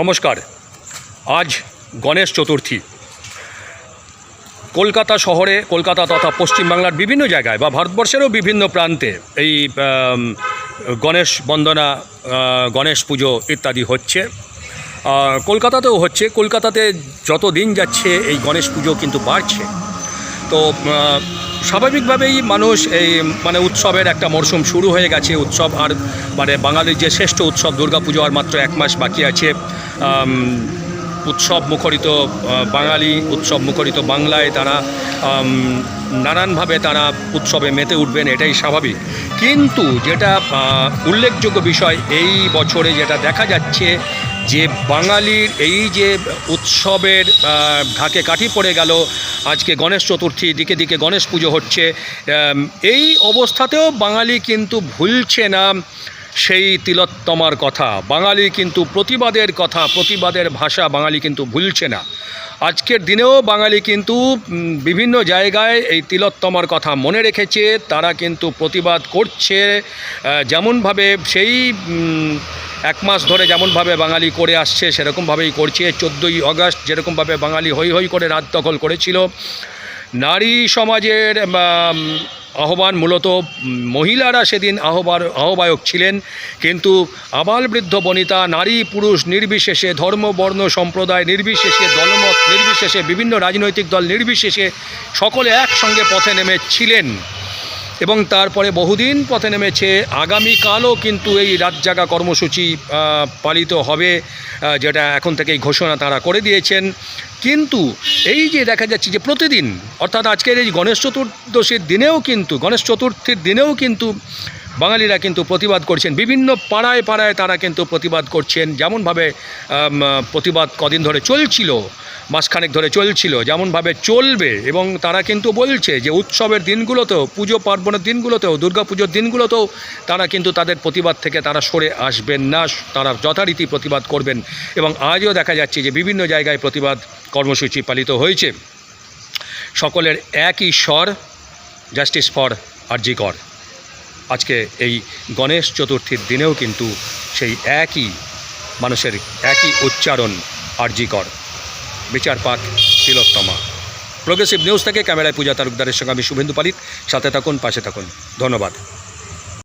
নমস্কার। আজ গণেশ চতুর্থী। কলকাতা শহরে, কলকাতা তথা পশ্চিমবাংলার বিভিন্ন জায়গায় বা ভারতবর্ষেরও বিভিন্ন প্রান্তে এই গণেশ বন্দনা গণেশ পুজো ইত্যাদি হচ্ছে। কলকাতাতেও হচ্ছে। কলকাতাতে যত দিন যাচ্ছে এই গণেশ পুজো কিন্তু বাড়ছে। তো স্বাভাবিকভাবেই মানুষ এই মানে উৎসবের একটা মরশুম শুরু হয়ে গেছে, উৎসব আর মানে বাঙালির যে শ্রেষ্ঠ উৎসব দুর্গাপুজো আর মাত্র এক মাস বাকি আছে উৎসব মুখরিত বাঙালি উৎসব মুখরিত বাংলায় তারা নানানভাবে তারা উৎসবে মেতে উঠবেন, এটাই স্বাভাবিক। কিন্তু যেটা উল্লেখযোগ্য বিষয়, এই বছরে যেটা দেখা যাচ্ছে যে বাঙালির এই যে উৎসবের ঢাকে কাঠি পড়ে গেল, আজকে গণেশ চতুর্থী, দিকে দিকে গণেশ পুজো হচ্ছে এই অবস্থাতেও বাঙালি কিন্তু ভুলছে না সেই তিলোত্তমার কথা। বাঙালি কিন্তু প্রতিবাদের কথা, প্রতিবাদের ভাষা বাঙালি কিন্তু ভুলছে না। আজকের দিনেও বাঙালি কিন্তু বিভিন্ন জায়গায় এই তিলোত্তমার কথা মনে রেখেছে, তারা কিন্তু প্রতিবাদ করছে যেমনভাবে সেই এক মাস ধরে যেমনভাবে বাঙালি করে আসছে, সেরকমভাবেই করছে। চোদ্দোই আগস্ট যেরকমভাবে বাঙালি হৈ হৈ করে রাত দখল করেছিল। নারী সমাজের আহ্বান মূলত মহিলারা সেদিন আহ্বার, আহ্বায়ক ছিলেন। কিন্তু আবাল বৃদ্ধ বনিতা, নারী পুরুষ নির্বিশেষে, ধর্ম, বর্ণ, সম্প্রদায় নির্বিশেষে, দলমত নির্বিশেষে, বিভিন্ন রাজনৈতিক দল নির্বিশেষে সকলে একসঙ্গে পথে নেমেছিলেন। এবং তারপরে বহুদিন পথে নেমেছে। আগামীকালও কিন্তু এই রাত জাগা কর্মসূচি পালিত হবে যেটা এখন থেকেই ঘোষণা তারা করে দিয়েছেন। কিন্তু এই যে দেখা যাচ্ছে যে প্রতিদিন, অর্থাৎ আজকের এই গণেশ চতুর্দশীর দিনেও কিন্তু, গণেশ চতুর্থীর দিনেও কিন্তু বাঙালিরা কিন্তু প্রতিবাদ করছেন। বিভিন্ন পাড়ায় পাড়ায় তারা কিন্তু প্রতিবাদ করছেন। যেমনভাবে প্রতিবাদ কদিন ধরে চলছিল, মাসখানেক ধরে চলছিল, যেমনভাবে চলবে এবং তারা কিন্তু বলছে যে উৎসবের দিনগুলোতেও, পুজো পার্বণের দিনগুলোতেও দুর্গা পুজোর দিনগুলোতেও তারা কিন্তু তাদের প্রতিবাদ থেকে তারা সরে আসবেন না। তারা যথারীতি প্রতিবাদ করবেন এবং আজও দেখা যাচ্ছে যে বিভিন্ন জায়গায় প্রতিবাদ কর্মসূচি পালিত হয়েছে। সকলের একই স্বর জাস্টিস ফর আরজি কর আজকে এই গণেশ চতুর্থীর দিনেও কিন্তু সেই একই মানুষের একই উচ্চারণ আরজি কর বিচার পাক তিলোত্তমা। প্রোগ্রেসিভ নিউজ থেকে ক্যামেরায় পূজা তালুকদারের সঙ্গে আমি শুভেন্দু পালিত। সাথে থাকুন, পাশে থাকুন। ধন্যবাদ।